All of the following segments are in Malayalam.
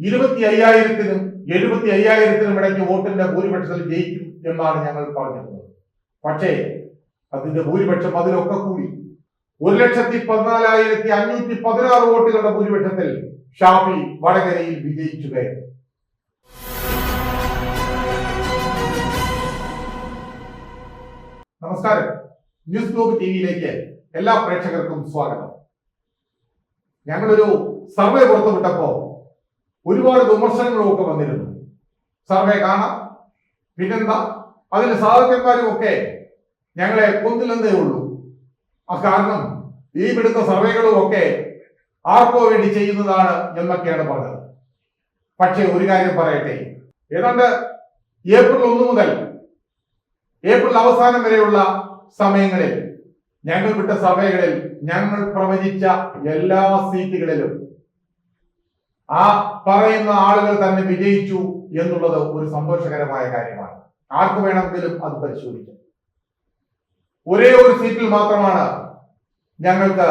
ഇരുപത്തി അയ്യായിരത്തിനും എഴുപത്തി അയ്യായിരത്തിനും ഇടയ്ക്ക് വോട്ടിന്റെ ഭൂരിപക്ഷത്തിൽ ജയിക്കും എന്നാണ് ഞങ്ങൾ പറഞ്ഞിരുന്നത്. പക്ഷേ അതിന്റെ ഭൂരിപക്ഷം അതിലൊക്കെ കൂടി. ഒരു ലക്ഷത്തി പതിനാലായിരത്തി അഞ്ഞൂറ്റി പതിനാറ് വോട്ടുകളുടെ ഭൂരിപക്ഷത്തിൽ ഷാഫി വടകരയിൽ വിജയിച്ചു കയറി. നമസ്കാരം. ന്യൂസ് ഗ്ലോബ് ടി വിയിലേക്ക് എല്ലാ പ്രേക്ഷകർക്കും സ്വാഗതം. ഞങ്ങളൊരു സർവേ പുറത്തുവിട്ടപ്പോ ഒരുപാട് വിമർശനങ്ങളും ഒക്കെ വന്നിരുന്നു. സർവേ കാണാം. പിന്നെന്താ? അതിന് സാധകന്മാരും ഒക്കെ ഞങ്ങളെ കൊന്നില്ലെന്നേ ഉള്ളൂ. ആ കാരണം ഈ വിടുന്ന സർവേകളും ഒക്കെ ആർക്കോ വേണ്ടി ചെയ്യുന്നതാണ് എന്നൊക്കെയാണ് പറഞ്ഞത്. പക്ഷേ ഒരു കാര്യം പറയട്ടെ. ഏതാണ്ട് ഏപ്രിൽ ഒന്ന് മുതൽ ഏപ്രിൽ അവസാനം വരെയുള്ള സമയങ്ങളിൽ ഞങ്ങൾ വിട്ട സർവേകളിൽ ഞങ്ങൾ പ്രവചിച്ച എല്ലാ സീറ്റുകളിലും ആ പറയുന്ന ആളുകൾ തന്നെ വിജയിച്ചു എന്നുള്ളത് ഒരു സന്തോഷകരമായ കാര്യമാണ്. ആർക്ക് വേണമെങ്കിലും അത് പരിശോധിക്കാം. ഒരേ ഒരു സീറ്റിൽ മാത്രമാണ് ഞങ്ങൾക്ക്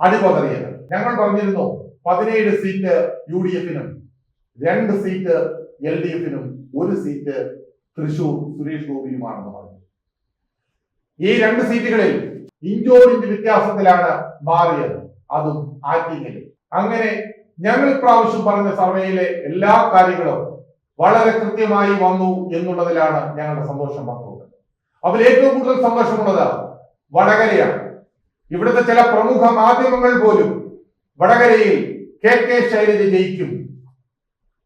അടിപതറിയത് ഞങ്ങൾ പറഞ്ഞിരുന്നു പതിനേഴ് സീറ്റ് യു ഡി എഫിനും രണ്ട് സീറ്റ് എൽ ഡി എഫിനും ഒരു സീറ്റ് തൃശൂർ സുരേഷ് ഗോപിയുമാണെന്ന് പറഞ്ഞു. ഈ രണ്ട് സീറ്റുകളിൽ ഇഞ്ചോടിഞ്ച് വ്യത്യാസത്തിലാണ് മാറിയത്. അതും ആറ്റിങ്ങിൽ അങ്ങനെ ഞങ്ങൾ ഇപ്രാവശ്യം പറഞ്ഞ സർവേയിലെ എല്ലാ കാര്യങ്ങളും വളരെ കൃത്യമായി വന്നു എന്നുള്ളതിലാണ് ഞങ്ങളുടെ സന്തോഷം പറഞ്ഞത് അതിൽ ഏറ്റവും കൂടുതൽ സന്തോഷമുള്ളത് വടകരയാണ്. ഇവിടുത്തെ ചില പ്രമുഖ മാധ്യമങ്ങൾ പോലും വടകരയിൽ കെ കെ ശൈലജ ജയിക്കും.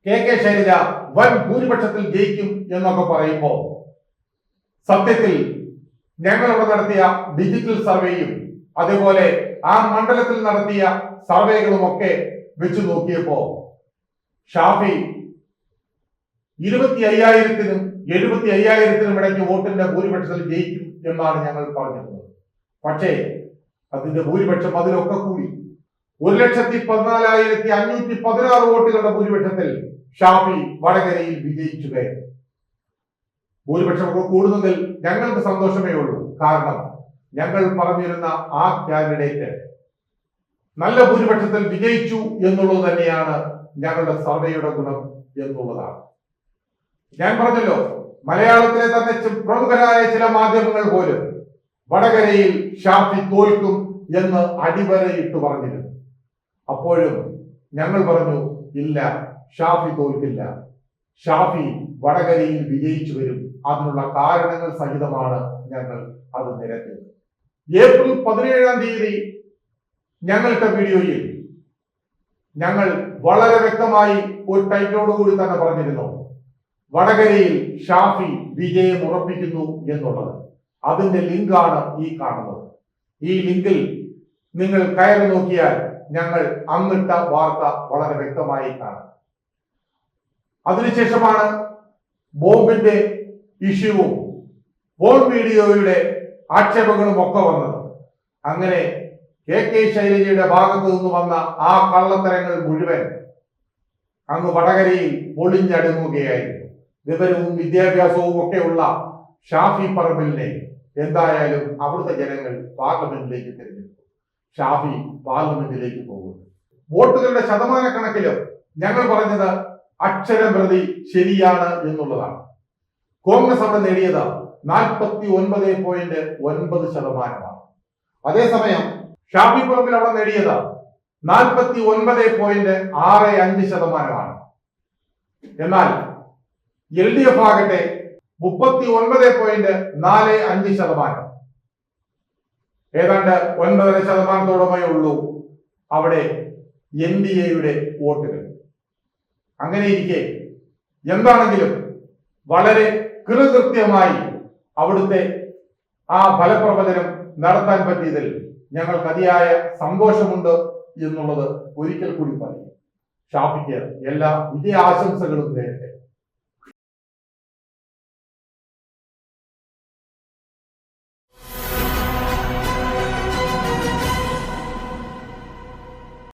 കെ കെ ശൈലജ വൻ ഭൂരിപക്ഷത്തിൽ ജയിക്കും എന്നൊക്കെ പറയുമ്പോൾ സത്യത്തിൽ ഞങ്ങൾ ഇവിടെ നടത്തിയ ഡിജിറ്റൽ സർവേയും അതുപോലെ ആ മണ്ഡലത്തിൽ നടത്തിയ സർവേകളും ഒക്കെ വെച്ച് നോക്കിയപ്പോ ഷാഫി ഇരുപത്തി അയ്യായിരത്തിനും എഴുപത്തി അയ്യായിരത്തിനും ഇടയ്ക്ക് വോട്ടിന്റെ ഭൂരിപക്ഷത്തിൽ ജയിക്കും എന്നാണ് ഞങ്ങൾ പറഞ്ഞിരുന്നത്. പക്ഷേ അതിന്റെ ഭൂരിപക്ഷം അതിലൊക്കെ കൂടി. ഒരു ലക്ഷത്തി പതിനാലായിരത്തി അഞ്ഞൂറ്റി പതിനാറ് വോട്ടുകളുടെ ഭൂരിപക്ഷത്തിൽ ഷാഫി വടകരയിൽ വിജയിച്ചു കയറി. ഭൂരിപക്ഷം കൂടുന്നതിൽ ഞങ്ങൾക്ക് സന്തോഷമേ ഉള്ളൂ. കാരണം ഞങ്ങൾ പറഞ്ഞിരുന്ന ആ കാൻഡിഡേറ്റ് നല്ല ഭൂരിപക്ഷത്തിൽ വിജയിച്ചു എന്നുള്ളത് തന്നെയാണ് ഞങ്ങളുടെ സർവേയുടെ ഗുണം എന്നുള്ളതാണ്. ഞാൻ പറഞ്ഞല്ലോ മലയാളത്തിലെ തന്നെ പ്രമുഖരായ ചില മാധ്യമങ്ങൾ പോലും വടകരയിൽ ഷാഫി തോൽക്കും എന്ന് അടിവരയിട്ട് പറഞ്ഞിരുന്നു. അപ്പോഴും ഞങ്ങൾ പറഞ്ഞു ഇല്ല ഷാഫി തോൽക്കില്ല. ഷാഫി വടകരയിൽ വിജയിച്ചു വരും. അതിനുള്ള കാരണങ്ങൾ സഹിതമാണ് ഞങ്ങൾ അത് നിരത്തിയത്. ഏപ്രിൽ പതിനേഴാം തീയതി ഞങ്ങളുടെ വീഡിയോയിൽ ഞങ്ങൾ വളരെ വ്യക്തമായി ഒരു കൂടി തന്നെ പറഞ്ഞിരുന്നു. വടകരയിൽ ഷാഫി വിജയം ഉറപ്പിക്കുന്നു എന്നുള്ളത്. അതിന്റെ ലിങ്കാണ് ഈ കാണുന്നത്. ഈ ലിങ്കിൽ നിങ്ങൾ കയറി നോക്കിയാൽ ഞങ്ങൾ അന്നിട്ട വാർത്ത വളരെ വ്യക്തമായി കാണാം. അതിനുശേഷമാണ് ബോംബിന്റെ ഇഷ്യൂവും ബോംബ് വീഡിയോയുടെ ആക്ഷേപങ്ങളും ഒക്കെ വന്നത്. അങ്ങനെ കെ കെ ശൈലജയുടെ ഭാഗത്തു നിന്ന് വന്ന ആ കള്ളത്തരങ്ങൾ മുഴുവൻ അങ്ങ് വടകരയിൽ പൊളിഞ്ഞടുങ്ങുകയായിരുന്നു. വിവരവും വിദ്യാഭ്യാസവും ഒക്കെയുള്ള ഷാഫി പറമ്പിലിനെ എന്തായാലും അവിടുത്തെ ജനങ്ങൾ പാർലമെന്റിലേക്ക് തിരഞ്ഞെടുത്തു. ഷാഫി പാർലമെന്റിലേക്ക് പോകുന്നു. വോട്ടുകളുടെ ശതമാനക്കണക്കിലും ഞങ്ങൾ പറഞ്ഞത് അക്ഷരപ്രതി ശരിയാണ് എന്നുള്ളതാണ്. കോൺഗ്രസ് അവിടെ നേടിയത് നാൽപ്പത്തി ഒൻപത് പോയിന്റ് ഒൻപത് ശതമാനമാണ്. അതേസമയം ഷാഫി പറമ്പിൽ അവിടെ നേടിയത്. നാൽപ്പത്തി ഒൻപത് പോയിന്റ് ആറ് അഞ്ച് ശതമാനമാണ്. എന്നാൽ എൽ ഡി എഫ് ആകട്ടെ മുപ്പത്തി ഒൻപത് പോയിന്റ് നാല് അഞ്ച് ശതമാനം. ഏതാണ്ട് ഒൻപതര ശതമാനത്തോളമേ ഉള്ളൂ അവിടെ എൻ ഡി എയുടെ വോട്ടുകൾ. അങ്ങനെയിരിക്കെ എന്താണെങ്കിലും വളരെ കൃതകൃത്യമായി അവിടുത്തെ ആ ഫലപ്രവചനം നടത്താൻ പറ്റിയതിൽ ഞങ്ങൾക്ക് അതിയായ സന്തോഷമുണ്ട് എന്നുള്ളത് ഒരിക്കൽ കൂടി പറയും. ഷാഫിക്ക് എല്ലാ വിജയാശംസകളും നേരത്തെ